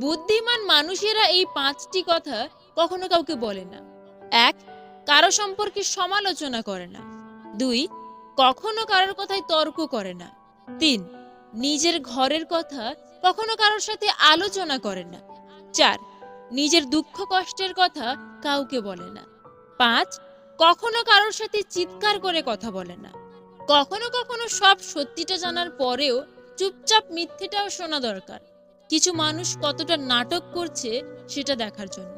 বুদ্ধিমান মানুষেরা এই পাঁচটি কথা কখনো কাউকে বলে না। এক, কারও সম্পর্কে সমালোচনা করে না। দুই, কখনো কারোর কথায় তর্ক করে না। তিন, নিজের ঘরের কথা কখনো কারোর সাথে আলোচনা করে না। চার, নিজের দুঃখ কষ্টের কথা কাউকে বলে না। পাঁচ, কখনো কারোর সাথে চিৎকার করে কথা বলে না। কখনো কখনো সব সত্যিটা জানার পরেও চুপচাপ মিথ্যেটাও শোনা দরকার। কিছু মানুষ কতটা নাটক করছে সেটা দেখার জন্য।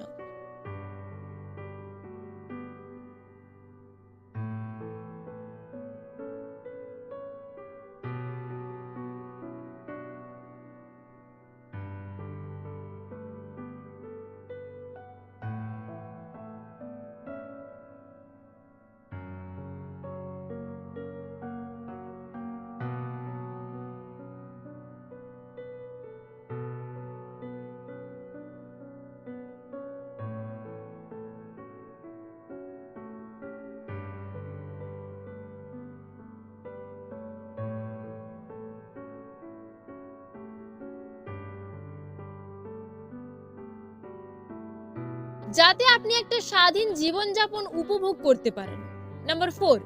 যাতে আপনি একটা স্বাধীন জীবনযাপন উপভোগ করতে পারেন। নাম্বার ফোর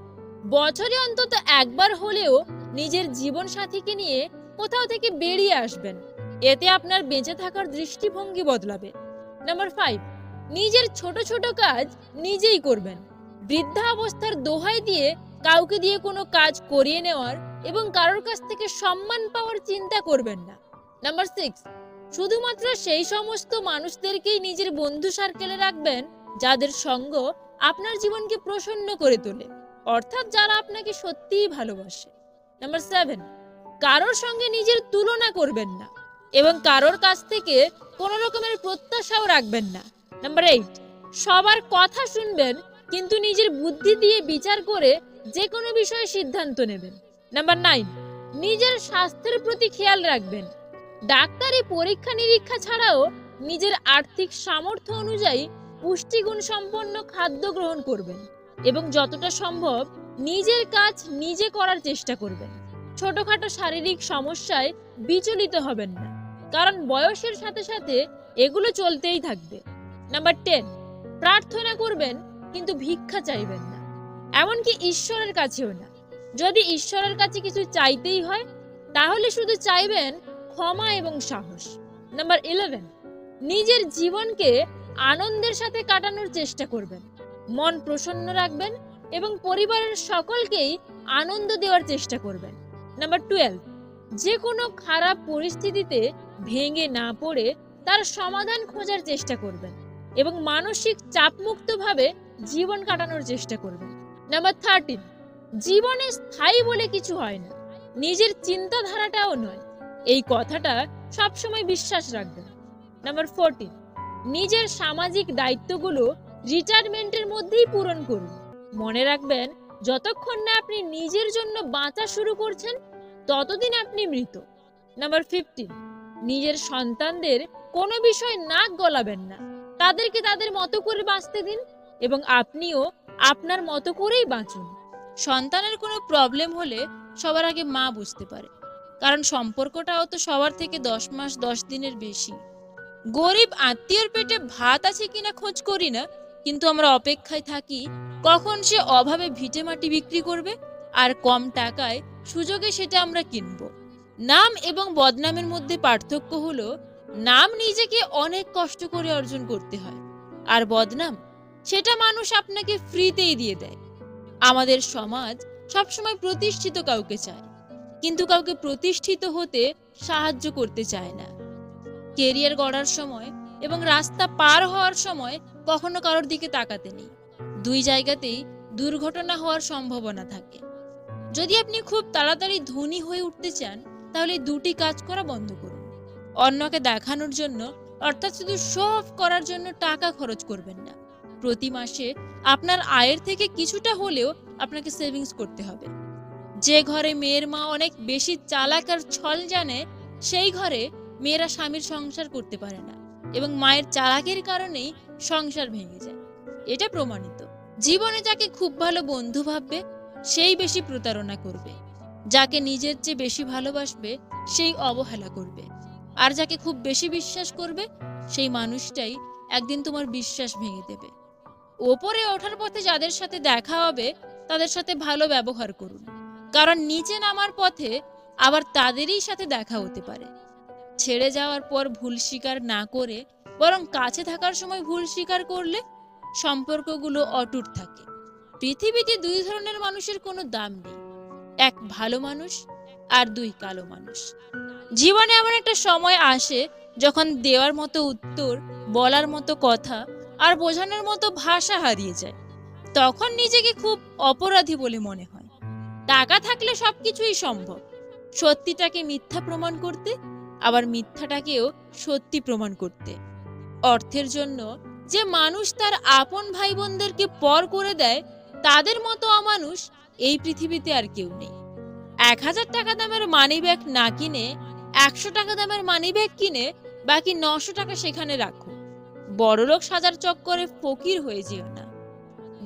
বছরে অন্তত একবার হলেও নিজের জীবন সাথীকে নিয়ে কোথাও থেকে বেরিয়ে আসবেন। এতে আপনার বেঁচে থাকার দৃষ্টিভঙ্গি বদলাবে। নাম্বার ফাইভ নিজের ছোট ছোট কাজ নিজেই করবেন। বৃদ্ধা অবস্থার দোহাই দিয়ে কাউকে দিয়ে কোনো কাজ করিয়ে নেওয়ার এবং কারোর কাছ থেকে সম্মান পাওয়ার চিন্তা করবেন না। নাম্বার সিক্স শুধুমাত্র সেই সমস্ত মানুষদেরকেই নিজের বন্ধু সার্কেলে রাখবেন যাদের সঙ্গ আপনার জীবনকে প্রসন্ন করে তোলে। অর্থাৎ যারা আপনাকে সত্যিই ভালোবাসে। নাম্বার সেভেন কারোর সঙ্গে নিজের তুলনা করবেন না এবং কারোর কাছ থেকে কোনো রকমের প্রত্যাশাও রাখবেন না। নাম্বার এইট সবার কথা শুনবেন কিন্তু নিজের বুদ্ধি দিয়ে বিচার করে যে কোনো বিষয়ে সিদ্ধান্ত নেবেন। নাম্বার নাইন নিজের স্বাস্থ্যের প্রতি খেয়াল রাখবেন ডাক্তারি পরীক্ষা নিরীক্ষা ছাড়াও নিজের আর্থিক সামর্থ্য অনুযায়ী পুষ্টিগুণ সম্পন্ন খাদ্য গ্রহণ করবেন এবং যতটা সম্ভব নিজের কাজ নিজে করার চেষ্টা করবেন। ছোটখাটো শারীরিক সমস্যায় বিচলিত হবেন না, কারণ বয়সের সাথে সাথে এগুলো চলতেই থাকবে। নাম্বার টেন, প্রার্থনা করবেন কিন্তু ভিক্ষা চাইবেন না, এমনকি ঈশ্বরের কাছেও না। যদি ঈশ্বরের কাছে কিছু চাইতেই হয়, তাহলে শুধু চাইবেন ক্ষমা এবং সাহস। নাম্বার ইলেভেন নিজের জীবনকে আনন্দের সাথে কাটানোর চেষ্টা করবেন। মন প্রসন্ন রাখবেন এবং পরিবারের সকলকেই আনন্দ দেওয়ার চেষ্টা করবেন। নাম্বার টুয়েলভ যে কোনো খারাপ পরিস্থিতিতে ভেঙে না পড়ে তার সমাধান খোঁজার চেষ্টা করবেন এবং মানসিক চাপমুক্তভাবে জীবন কাটানোর চেষ্টা করবেন। নাম্বার থার্টিন জীবনে স্থায়ী বলে কিছু হয় না। নিজের চিন্তাধারাটাও নয়। এই কথাটা সবসময় বিশ্বাস রাখবেন। নাম্বার ফোরটিন নিজের সামাজিক দায়িত্বগুলো রিটায়ারমেন্টের মধ্যেই পূরণ করুন। মনে রাখবেন, যতক্ষণ না আপনি নিজের জন্য বাঁচা শুরু করছেন, ততদিন আপনি মৃত। নাম্বার ফিফটিন নিজের সন্তানদের কোনো বিষয় নাক গলাবেন না। তাদেরকে তাদের মতো করে বাঁচতে দিন এবং আপনিও আপনার মতো করেই বাঁচুন। সন্তানের কোনো প্রবলেম হলে সবার আগে মা বুঝতে পারে। কারণ সম্পর্কটাও তো সবার থেকে দশ মাস, দশ দিনের বেশি। গরিব আত্মীয়র পেটে ভাত আছে কিনা খোঁজ করি না, কিন্তু আমরা অপেক্ষায় থাকি কখন সে অভাবে ভিটে মাটি বিক্রি করবে আর কম টাকায় সুযোগে সেটা আমরা কিনব। নাম এবং বদনামের মধ্যে পার্থক্য হলো, নাম নিজেকে অনেক কষ্ট করে অর্জন করতে হয়। আর বদনাম, সেটা মানুষ আপনাকে ফ্রিতেই দিয়ে দেয়। আমাদের সমাজ সবসময় প্রতিষ্ঠিত কাউকে চায়। কিন্তু কাউকে প্রতিষ্ঠিত হতে সাহায্য করতে চায় না। কেরিয়ার গড়ার সময় এবং রাস্তা পার হওয়ার সময় কখনো কারোর দিকে তাকাতে নেই। দুই জায়গাতেই দুর্ঘটনা হওয়ার সম্ভাবনা থাকে। যদি আপনি খুব তাড়াতাড়ি ধনী হয়ে উঠতে চান, তাহলে দুটি কাজ করা বন্ধ করুন। অন্যকে দেখানোর জন্য, অর্থাৎ শুধু অফ করার জন্য টাকা খরচ করবেন না। প্রতি মাসে আপনার আয়ের থেকে কিছুটা হলেও আপনাকে সেভিংস করতে হবে। যে ঘরে মেয়ের মা অনেক বেশি চালাক আর ছল জানে, সেই ঘরে মেয়েরা স্বামীর সংসার করতে পারে না এবং মায়ের চালাকের কারণেই সংসার ভেঙে যায়। এটা প্রমাণিত। জীবনে যাকে খুব ভালো বন্ধু ভাববে, সেই বেশি প্রতারণা করবে। যাকে নিজের চেয়ে বেশি ভালোবাসবে, সেই অবহেলা করবে। আর যাকে খুব বেশি বিশ্বাস করবে, সেই মানুষটাই একদিন তোমার বিশ্বাস ভেঙে দেবে। ওপরে ওঠার পথে যাদের সাথে দেখা হবে, তাদের সাথে ভালো ব্যবহার করুন। কারণ নিচে নামার পথে আবার তাদেরই সাথে দেখা হতে পারে। ছেড়ে যাওয়ার পর ভুল স্বীকার না করে, বরং কাছে থাকার সময় ভুল স্বীকার করলে সম্পর্কগুলো অটুট থাকে। পৃথিবীতে দুই ধরনের মানুষের কোনো দাম নেই, এক ভালো মানুষ আর দুই কালো মানুষ। জীবনে এমন একটা সময় আসে যখন দেওয়ার মতো উত্তর, বলার মতো কথা আর বোঝানোর মতো ভাষা হারিয়ে যায়। তখন নিজেকে খুব অপরাধী বলে মনে হয়। টাকা থাকলে সবকিছুই সম্ভব। সত্যিটাকে মিথ্যা প্রমাণ করতে, আবার মিথ্যাটাকেও সত্যি প্রমাণ করতে। অর্থের জন্য যে মানুষ তার আপন ভাই বোনদেরকে পর করে দেয়, তাদের মতো অমানুষ এই পৃথিবীতে আর কেউ নেই। এক হাজার টাকা দামের মানি ব্যাগ না কিনে, একশো টাকা দামের মানি ব্যাগ কিনে, বাকি নশো টাকা সেখানে রাখো। বড়লোক সাজার চক্করে ফকির হয়ে যেও না।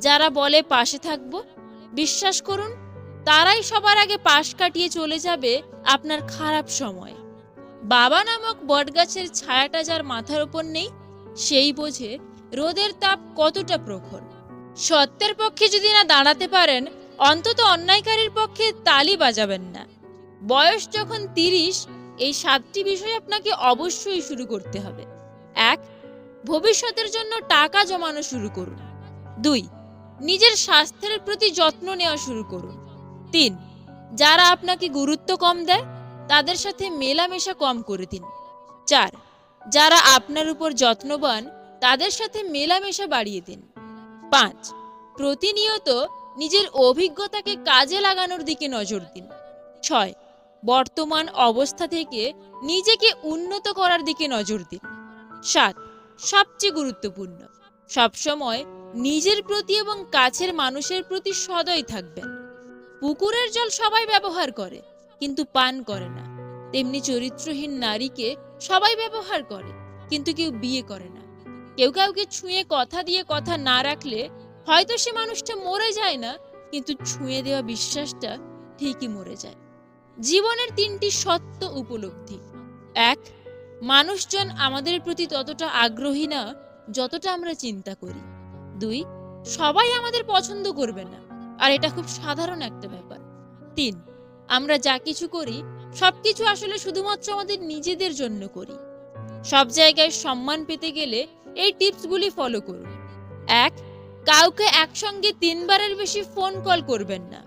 যারা বলে পাশে থাকব, বিশ্বাস করুন তারাই সবার আগে পাশ কাটিয়ে চলে যাবে আপনার খারাপ সময়। বাবা নামক বটগাছের ছায়াটা যার মাথার ওপর নেই, সেই বোঝে রোদের তাপ কতটা প্রখর। সত্যের পক্ষে যদি না দাঁড়াতে পারেন, অন্তত অন্যায়কারীর পক্ষে তালি বাজাবেন না। বয়স যখন তিরিশ, এই সাতটি বিষয় আপনাকে অবশ্যই শুরু করতে হবে। এক, ভবিষ্যতের জন্য টাকা জমানো শুরু করুন। দুই, নিজের স্বাস্থ্যের প্রতি যত্ন নেওয়া শুরু করুন। তিন, যারা আপনাকে গুরুত্ব কম দেয়, তাদের সাথে মেলামেশা কম করে দিন। চার, যারা আপনার উপর যত্নবান, তাদের সাথে মেলামেশা বাড়িয়ে দিন। পাঁচ, প্রতিনিয়ত নিজের অভিজ্ঞতাকে কাজে লাগানোর দিকে নজর দিন। ছয়, বর্তমান অবস্থা থেকে নিজেকে উন্নত করার দিকে নজর দিন। সাত, সবচেয়ে গুরুত্বপূর্ণ, সবসময় নিজের প্রতি এবং কাছের মানুষের প্রতি সদয় থাকবেন। পুকুরের জল সবাই ব্যবহার করে, কিন্তু পান করে না। তেমনি চরিত্রহীন নারীকে সবাই ব্যবহার করে, কিন্তু কেউ বিয়ে করে না। কেউ কাউকে ছুঁয়ে কথা দিয়ে কথা না রাখলে হয়তো সে মানুষটা মরে যায় না, কিন্তু ছুঁয়ে দেওয়া বিশ্বাসটা ঠিকই মরে যায়। জীবনের তিনটি সত্য উপলব্ধি। এক, মানুষজন আমাদের প্রতি ততটা আগ্রহী না, যতটা আমরা চিন্তা করি। দুই, সবাই আমাদের পছন্দ করবে না। আর এটা খুব সাধারণ একটা ব্যাপার। তিন, আমরা যা কিছু করি, সবকিছু আসলে শুধুমাত্র আমাদের নিজেদের জন্য করি। সব জায়গায় সম্মান পেতে গেলে এই টিপসগুলি ফলো করুন। এক, কাউকে একসঙ্গে তিনবারের বেশি ফোন কল করবেন না।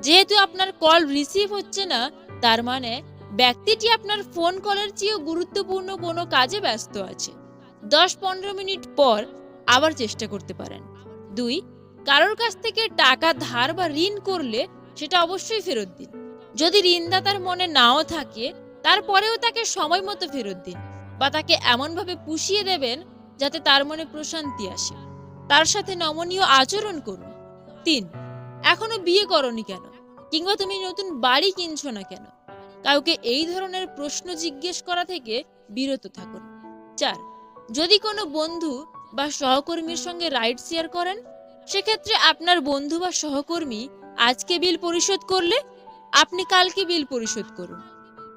যেহেতু আপনার কল রিসিভ হচ্ছে না, তার মানে ব্যক্তিটি আপনার ফোন কলের চেয়েও গুরুত্বপূর্ণ কোনো কাজে ব্যস্ত আছে। দশ পনেরো মিনিট পর আবার চেষ্টা করতে পারেন। দুই কারোর কাছ থেকে টাকা, ধার বা ঋণ করলে সেটা অবশ্যই ফেরত দিন। যদি ঋণদাতার মনে নাও থাকে, তারপরেও তাকে সময় মতো ফেরত দিন বা তাকে এমনভাবে পুষিয়ে দেবেন যাতে তার মনে প্রশান্তি আসে। তার সাথে নমনীয় আচরণ করুন। তিন, এখনও বিয়ে করনি কেন? কিংবা তুমি নতুন বাড়ি কিনছো না কেন? কাউকে এই ধরনের প্রশ্ন জিজ্ঞেস করা থেকে বিরত থাকুন। চার, যদি কোনো বন্ধু বা সহকর্মীর সঙ্গে রাইড শেয়ার করেন সেক্ষেত্রে আপনার বন্ধু বা সহকর্মী আজকে বিল পরিশোধ করলে আপনি কালকে বিল পরিশোধ করুন।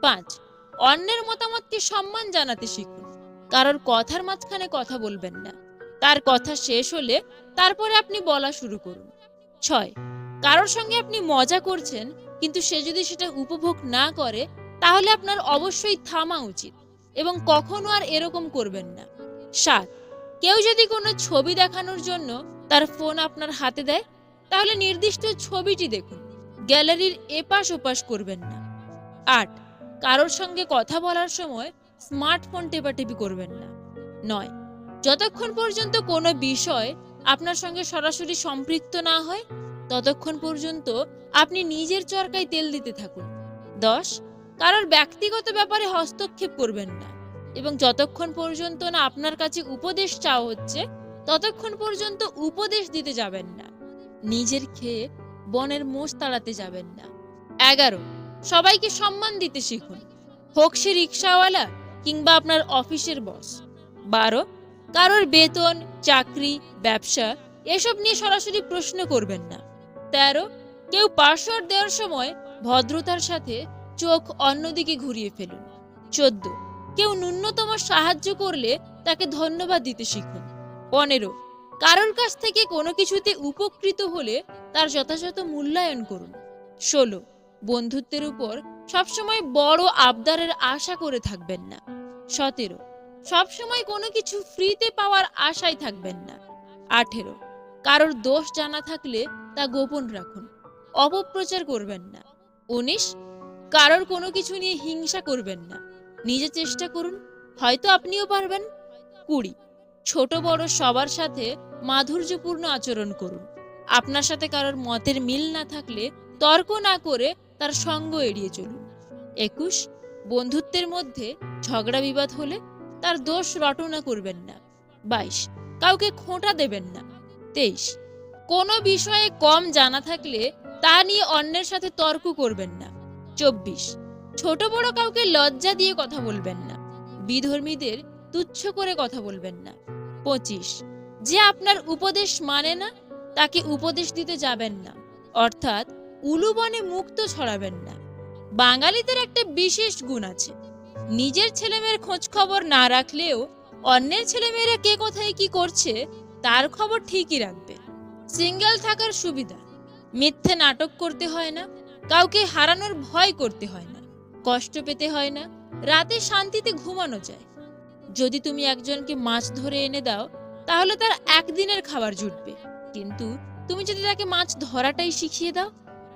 পাঁচ, অন্যের মতামতকে সম্মান জানাতে শিখুন। কারোর কথার মাঝখানে কথা বলবেন না। তার কথা শেষ হলে তারপরে আপনি বলা শুরু করুন। ছয়, কারোর সঙ্গে আপনি মজা করছেন, কিন্তু সে যদি সেটা উপভোগ না করে, তাহলে আপনার অবশ্যই থামা উচিত এবং কখনো আর এরকম করবেন না। সাত, কেউ যদি কোনো ছবি দেখানোর জন্য তার ফোন আপনার হাতে দেয়, তাহলে নির্দিষ্ট ছবিটি দেখুন। গ্যালারির এপাশ ওপাশ করবেন না। আট, কারোর সঙ্গে কথা বলার সময় স্মার্টফোন টেপাটেপি করবেন না। নয়, যতক্ষণ পর্যন্ত কোনো বিষয় আপনার সঙ্গে সরাসরি সম্পৃক্ত না হয়, ততক্ষণ পর্যন্ত আপনি নিজের চরকায় তেল দিতে থাকুন। দশ, কারোর ব্যক্তিগত ব্যাপারে হস্তক্ষেপ করবেন না। এবং যতক্ষণ পর্যন্ত না আপনার কাছে উপদেশ চাওয়া হচ্ছে ততক্ষণ পর্যন্ত উপদেশ দিতে যাবেন না। নিজের খেয়ে বনের মোষ তাড়াতে যাবেন না। এগারো, সবাইকে সম্মান দিতে শিখুন। হোক সে রিক্সাওয়ালা কিংবা আপনার অফিসের বস। বারো, কারোর বেতন, চাকরি, ব্যবসা এসব নিয়ে সরাসরি প্রশ্ন করবেন না। তেরো, কেউ পাসওয়ার্ড দেওয়ার সময় ভদ্রতার সাথে চোখ অন্যদিকে ঘুরিয়ে ফেলুন। চোদ্দ, কেউ ন্যূনতম সাহায্য করলে তাকে ধন্যবাদ দিতে শিখুন। পনেরো। কারোর কাছ থেকে কোনো কিছুতে উপকৃত হলে তার যথাযথ মূল্যায়ন করুন। ষোলো। বন্ধুত্বের উপর সবসময় বড় আবদারের আশা করে থাকবেন না। সতেরো। সবসময় কোনো কিছু ফ্রিতে পাওয়ার আশায় থাকবেন না। আঠেরো। কারোর দোষ জানা থাকলে তা গোপন রাখুন। অপপ্রচার করবেন না। উনিশ। কারোর কোনো কিছু নিয়ে হিংসা করবেন না। নিজে চেষ্টা করুন। হয়তো আপনিও পারবেন। কুড়ি। ছোট বড় সবার সাথে মাধুর্যপূর্ণ আচরণ করুন। আপনার সাথে কারোর মতের মিল না থাকলে তর্ক না করে তার সঙ্গ এড়িয়ে চলুন। একুশ, বন্ধুত্বের মধ্যে ঝগড়া বিবাদ হলে তার দোষ রটনা করবেন না। বাইশ, কাউকে খোঁটা দেবেন না। তেইশ, কোনো বিষয়ে কম জানা থাকলে তা নিয়ে অন্যের সাথে তর্ক করবেন না। চব্বিশ, ছোট বড় কাউকে লজ্জা দিয়ে কথা বলবেন না। বিধর্মীদের তুচ্ছ করে কথা বলবেন না। পঁচিশ। যে আপনার উপদেশ মানে না, তাকে উপদেশ দিতে যাবেন না। অর্থাৎ উলুবনে মুক্ত ছড়াবেন না। বাঙালিদের একটা বিশেষ গুণ আছে। নিজের ছেলেমেয়ের খোঁজ খবর না রাখলেও অন্যের ছেলেমেয়েরা কে কোথায় কি করছে, তার খবর ঠিকই রাখবে। সিঙ্গেল থাকার সুবিধা। মিথ্যে নাটক করতে হয় না, কাউকে হারানোর ভয় করতে হয় না। কষ্ট পেতে হয় না, রাতে শান্তিতে ঘুমানো যায়। যদি তুমি একজনকে মাছ ধরে এনে দাও, তাহলে তার একদিনের খাবার জুটবে। কিন্তু তুমি যদি তাকে মাছ ধরাটাই শিখিয়ে দাও,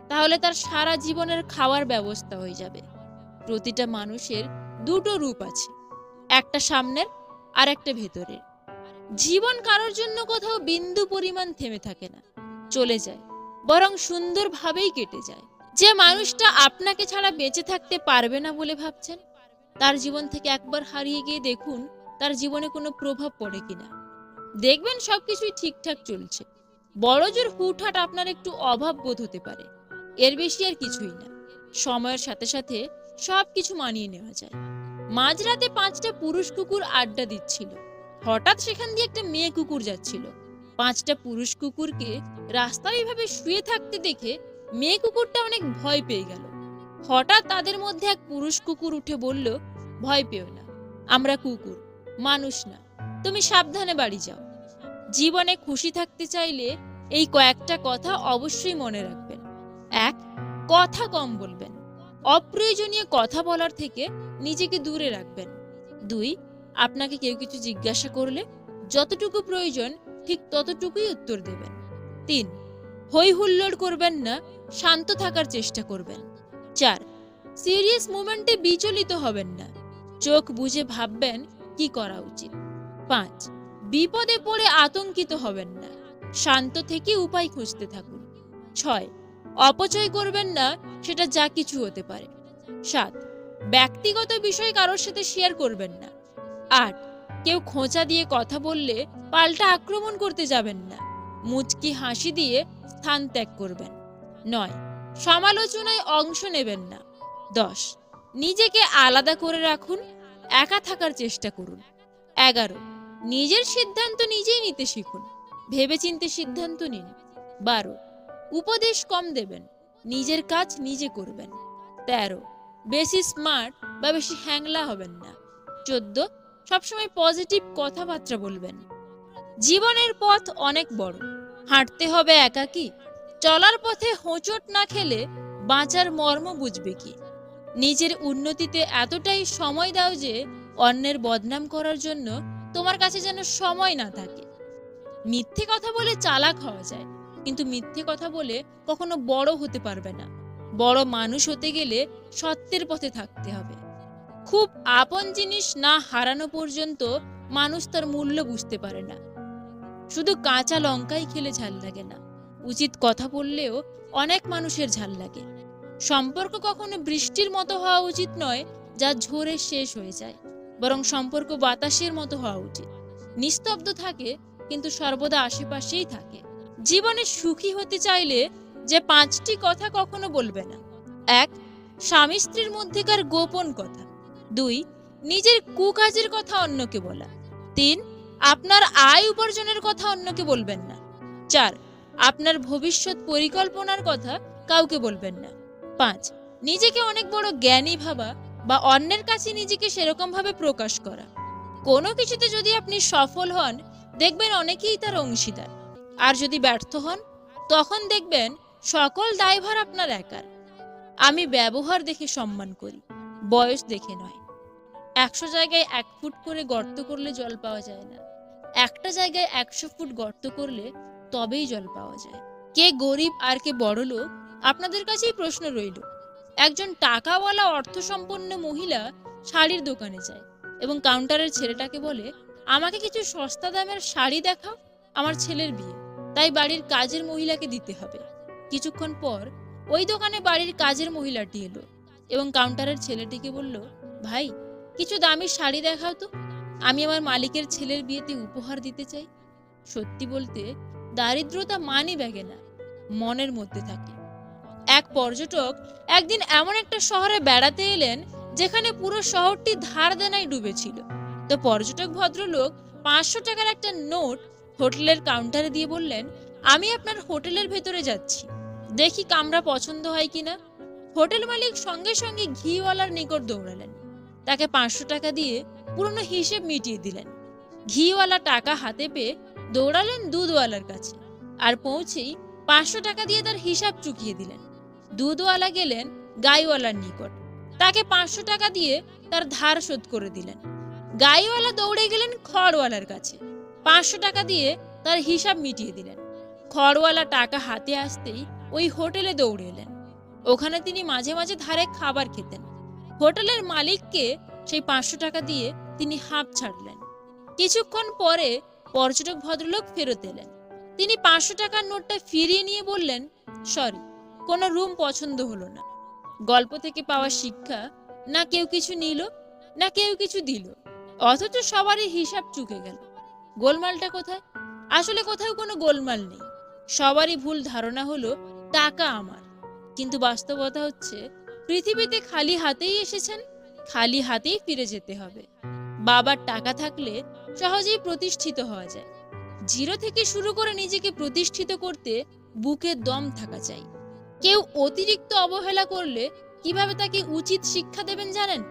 তাহলে তার সারা জীবনের খাওয়ার ব্যবস্থা হয়ে যাবে। প্রতিটা মানুষের দুটো রূপ আছে, একটা সামনের আর একটা ভেতরের। জীবন কারোর জন্য কোথাও বিন্দু পরিমাণ থেমে থাকে না, চলে যায়, বরং সুন্দরভাবেই কেটে যায়। যে মানুষটা আপনাকে ছাড়া বেঁচে থাকতে পারবে না বলে ভাবছেন তার জীবন থেকে একবার হারিয়ে গিয়ে দেখুন তার জীবনে কোনো প্রভাব পড়ে কিনা। দেখবেন সবকিছুই ঠিকঠাক চলছে। বড় জোর হুটহাট আপনার একটু অভাব বোধ হতে পারে। এর বেশি আর কিছুই না। সময়ের সাথে সাথে সব কিছু মানিয়ে নেওয়া যায়। মাঝরাতে পাঁচটা পুরুষ কুকুর আড্ডা দিচ্ছিল। হঠাৎ সেখান দিয়ে একটা মেয়ে কুকুর যাচ্ছিল। পাঁচটা পুরুষ কুকুরকে রাস্তায় এভাবে শুয়ে থাকতে দেখে মেয়ে কুকুরটা অনেক ভয় পেয়ে গেল। হঠাৎ তাদের মধ্যে এক পুরুষ কুকুর উঠে বলল ভয় পেও না। আমরা কুকুর, মানুষ না। তুমি সাবধানে বাড়ি যাও। জীবনে খুশি থাকতে চাইলে এই কয়েকটা কথা অবশ্যই মনে রাখবেন। এক, কথা কম বলবেন। অপ্রয়োজনীয় কথা বলার থেকে নিজেকে দূরে রাখবেন। দুই, আপনাকে কেউ কিছু জিজ্ঞাসা করলে যতটুকু প্রয়োজন ঠিক ততটুকুই উত্তর দেবেন। তিন হই হুল্লোড় করবেন না, শান্ত থাকার চেষ্টা করবেন। চার, সিরিয়াস মুমেন্টে বিচলিত হবেন না। চোখ বুঝে ভাববেন কি করা উচিত। পাঁচ, বিপদে পড়ে আতঙ্কিত হবেন না। শান্ত থেকে উপায় খুঁজতে থাকুন। ছয়, অপচয় করবেন না, সেটা যা কিছু হতে পারে। সাত, ব্যক্তিগত বিষয় কারোর সাথে শেয়ার করবেন না। আট, কেউ খোঁচা দিয়ে কথা বললে পাল্টা আক্রমণ করতে যাবেন না। মুচকি হাসি দিয়ে স্থান ত্যাগ করবেন। নয়, সমালোচনায় অংশ নেবেন না। দশ নিজেকে আলাদা করে রাখুন, একা থাকার চেষ্টা করুন। এগারো, নিজের সিদ্ধান্ত নিজেই নিতে শিখুন। ভেবেচিন্তে সিদ্ধান্ত নিন। বারো, উপদেশ কম দেবেন, নিজের কাজ নিজে করবেন। তেরো, বেশি স্মার্ট বা বেশি হ্যাংলা হবেন না। চোদ্দ, সবসময় পজিটিভ কথাবার্তা বলবেন। জীবনের পথ অনেক বড়। হাঁটতে হবে একাকী। চলার পথে হোঁচট না খেলে বাঁচার মর্ম বুঝবে কি? নিজের উন্নতিতে এতটাই সময় দাও যে অন্যের বদনাম করার জন্য তোমার কাছে যেন সময় না থাকে। মিথ্যে কথা বলে চালাক হওয়া যায়, কিন্তু মিথ্যে কথা বলে কখনো বড় হতে পারবে না। বড় মানুষ হতে গেলে সত্যের পথে থাকতে হবে। খুব আপন জিনিস না হারানো পর্যন্ত মানুষ তার মূল্য বুঝতে পারে না। শুধু কাঁচা লঙ্কাই খেলে ঝাল লাগে না। উচিত কথা বললেও অনেক মানুষের ঝাল লাগে। সম্পর্ক কখনো বৃষ্টির মতো হওয়া উচিত নয়, যা ঝরে শেষ হয়ে যায়। বরং সম্পর্ক বাতাসের মতো হওয়া উচিত। নিস্তব্ধ থাকে, কিন্তু সর্বদা আশেপাশেই থাকে। জীবনে সুখী হতে চাইলে যে পাঁচটি কথা কখনো বলবে না। এক, স্বামী স্ত্রীর মধ্যেকার গোপন কথা। দুই, নিজের কুকাজের কথা অন্যকে বলা। তিন, আপনার আয় উপার্জনের কথা অন্যকে বলবেন না। চার, আপনার ভবিষ্যৎ পরিকল্পনার কথা কাউকে বলবেন না। পাঁচ, নিজেকে অনেক বড় জ্ঞানী ভাবা বা অন্যের কাছে নিজেকে সেরকমভাবে প্রকাশ করা। কোনো কিছুতে যদি আপনি সফল হন, দেখবেন অনেকেই তার অংশীদার। আর যদি ব্যর্থ হন, তখন দেখবেন সকল দায়ভার আপনার একার। আমি ব্যবহার দেখে সম্মান করি, বয়স দেখে নয়। একশো জায়গায় এক ফুট করে গর্ত করলে জল পাওয়া যায় না। একটা জায়গায় একশো ফুট গর্ত করলে তবেই জল পাওয়া যায়। কে গরিব আর কে বড় লোক আপনাদের কাছেই প্রশ্ন রইল। একজন টাকাওয়ালা অর্থসম্পন্ন মহিলা শাড়ির দোকানে যায় এবং কাউন্টারের ছেলেটাকে বলে, আমাকে কিছু সস্তা দামের শাড়ি দেখাও, আমার ছেলের বিয়ে। তাই বাড়ির কাজের মহিলাকে দিতে হবে। কিছুক্ষণ পর ওই দোকানে বাড়ির কাজের মহিলাটি এলো এবং কাউন্টারের ছেলেটিকে বলল, ভাই, কিছু দামি শাড়ি দেখাও তো। আমি আমার মালিকের ছেলের বিয়েতে উপহার দিতে চাই। সত্যি বলতে, দারিদ্রতা মানি ব্যাগে না, মনের মধ্যে থাকে। এক পর্যটক একদিন এমন একটা শহরে বেড়াতে এলেন যেখানে পুরো শহরটি ধার দেনায় ডুবেছিল। তো পর্যটক ভদ্রলোক পাঁচশো টাকার একটা নোট হোটেলের কাউন্টারে দিয়ে বললেন, আমি আপনার হোটেলের ভেতরে যাচ্ছি। দেখি কামরা পছন্দ হয় কিনা? হোটেল মালিক সঙ্গে সঙ্গে ঘিওয়ালার নিকট দৌড়ালেন। তাকে পাঁচশো টাকা দিয়ে পুরনো হিসেব মিটিয়ে দিলেন। ঘিওয়ালা টাকা হাতে পেয়ে দৌড়ালেন দুধওয়ালার কাছে। আর পৌঁছেই পাঁচশো টাকা দিয়ে তার হিসাব চুকিয়ে দিলেন। দুধওয়ালা গেলেন গাইওয়ালার নিকট। তাকে পাঁচশো টাকা দিয়ে তার ধার শোধ করে দিলেন। গাইওয়ালা দৌড়ে গেলেন খড়ওয়ালার কাছে। পাঁচশো টাকা দিয়ে তার হিসাব মিটিয়ে দিলেন। খড়ওয়ালা টাকা হাতে আসতেই ওই হোটেলে দৌড়ে এলেন। ওখানে তিনি মাঝে মাঝে ধারে খাবার খেতেন। হোটেলের মালিককে সেই পাঁচশো টাকা দিয়ে তিনি হাঁপ ছাড়লেন। কিছুক্ষণ পরে পর্যটক ভদ্রলোক ফেরত এলেন। তিনি পাঁচশো টাকার নোটটা ফিরিয়ে নিয়ে বললেন, সরি কোনো রুম পছন্দ হলো না। গল্প থেকে পাওয়া শিক্ষা না কেউ কিছু নিল, না কেউ কিছু দিল। অথচ সবারই হিসাব চুকে গেল। গোলমালটা কোথায়? আসলে কোথাও কোনো গোলমাল নেই। সবারই ভুল ধারণা হলো, টাকা আমার। কিন্তু বাস্তবতা হচ্ছে, পৃথিবীতে খালি হাতেই এসেছেন, খালি হাতেই ফিরে যেতে হবে। বাবার টাকা থাকলে সহজেই প্রতিষ্ঠিত হওয়া যায়। জিরো থেকে শুরু করে নিজেকে প্রতিষ্ঠিত করতে বুকে দম থাকা চাই। কেউ অতিরিক্ত অবহেলা করলে কীভাবে তাকে উচিত শিক্ষা দেবেন জানেন?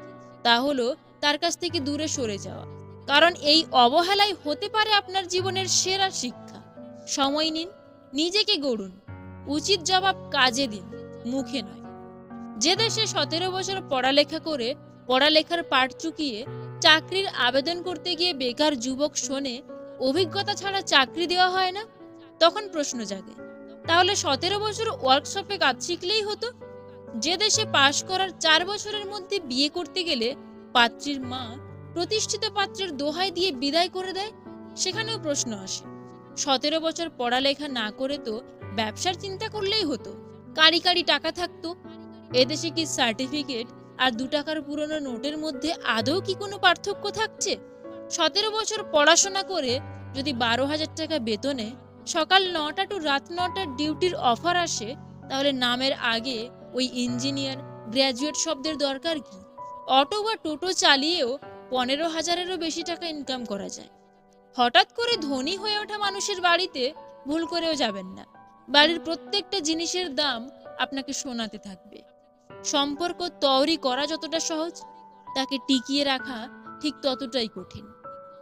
তা হলো তার কাছ থেকে দূরে সরে যাওয়া। কারণ এই অবহেলাই হতে পারে আপনার জীবনের সেরা শিক্ষা। সময় নিন, নিজেকে গড়ুন। উচিত জবাব কাজে দিন, মুখে নয়। যে দেশে সতেরো বছর পড়ালেখা করে পড়ালেখার পাঠ চুকিয়ে চাকরির আবেদন করতে গিয়ে বেকার যুবক শোনে, অভিজ্ঞতা ছাড়া চাকরি দেওয়া হয় না? তখন প্রশ্ন জাগে তাহলে সতেরো বছর ওয়ার্কশপে কাজ শিখলেই হতো। যে দেশে পাশ করার চার বছরের মধ্যে বিয়ে করতে গেলে পাত্রীর মা প্রতিষ্ঠিত পাত্রের দোহাই দিয়ে বিদায় করে দেয়, সেখানেও প্রশ্ন আসে। সতেরো বছর পড়ালেখা না করে তো ব্যবসার চিন্তা করলেই হতো। কারি কারি টাকা থাকতো। এদেশে কি সার্টিফিকেট আর দু টাকার পুরনো নোটের মধ্যে আদৌ কি কোনো পার্থক্য থাকছে? সতেরো বছর পড়াশোনা করে যদি বারো হাজার টাকা বেতনে সকাল নটা টু রাত নটার ডিউটির অফার আসে, তাহলে নামের আগে ওই ইঞ্জিনিয়ার গ্র্যাজুয়েট শব্দের দরকার কি? অটো বা টোটো চালিয়েও পনেরো হাজারেরও বেশি টাকা ইনকাম করা যায়। হঠাৎ করে ধনী হয়ে ওঠা মানুষের বাড়িতে ভুল করেও যাবেন না। বাড়ির প্রত্যেকটা জিনিসের দাম আপনাকে শোনাতে থাকবে। সম্পর্ক তৈরি করা যতটা সহজ, তাকে টিকিয়ে রাখা ঠিক ততটাই কঠিন।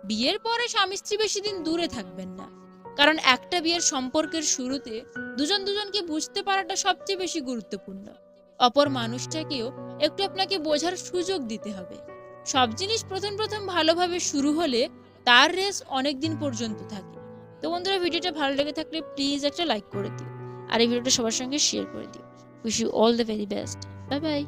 বিয়ের পরে স্বামী স্ত্রী বেশি দিন দূরে থাকবেন না। কারণ একটা বিয়ের সম্পর্কের শুরুতে দুজন দুজনকে বুঝতে পারাটা সবচেয়ে বেশি গুরুত্বপূর্ণ। অপর মানুষটাকেও একটু আপনাকে বোঝার সুযোগ দিতে হবে। সব জিনিস প্রথম প্রথম ভালোভাবে শুরু হলে তার রেস অনেক দিন পর্যন্ত থাকে। তো বন্ধুরা ভিডিওটা ভালো লেগে থাকলে প্লিজ একটা লাইক করে দিও। আর এই ভিডিওটা সবার সঙ্গে শেয়ার করে দিও। Wish you all the very best bye bye.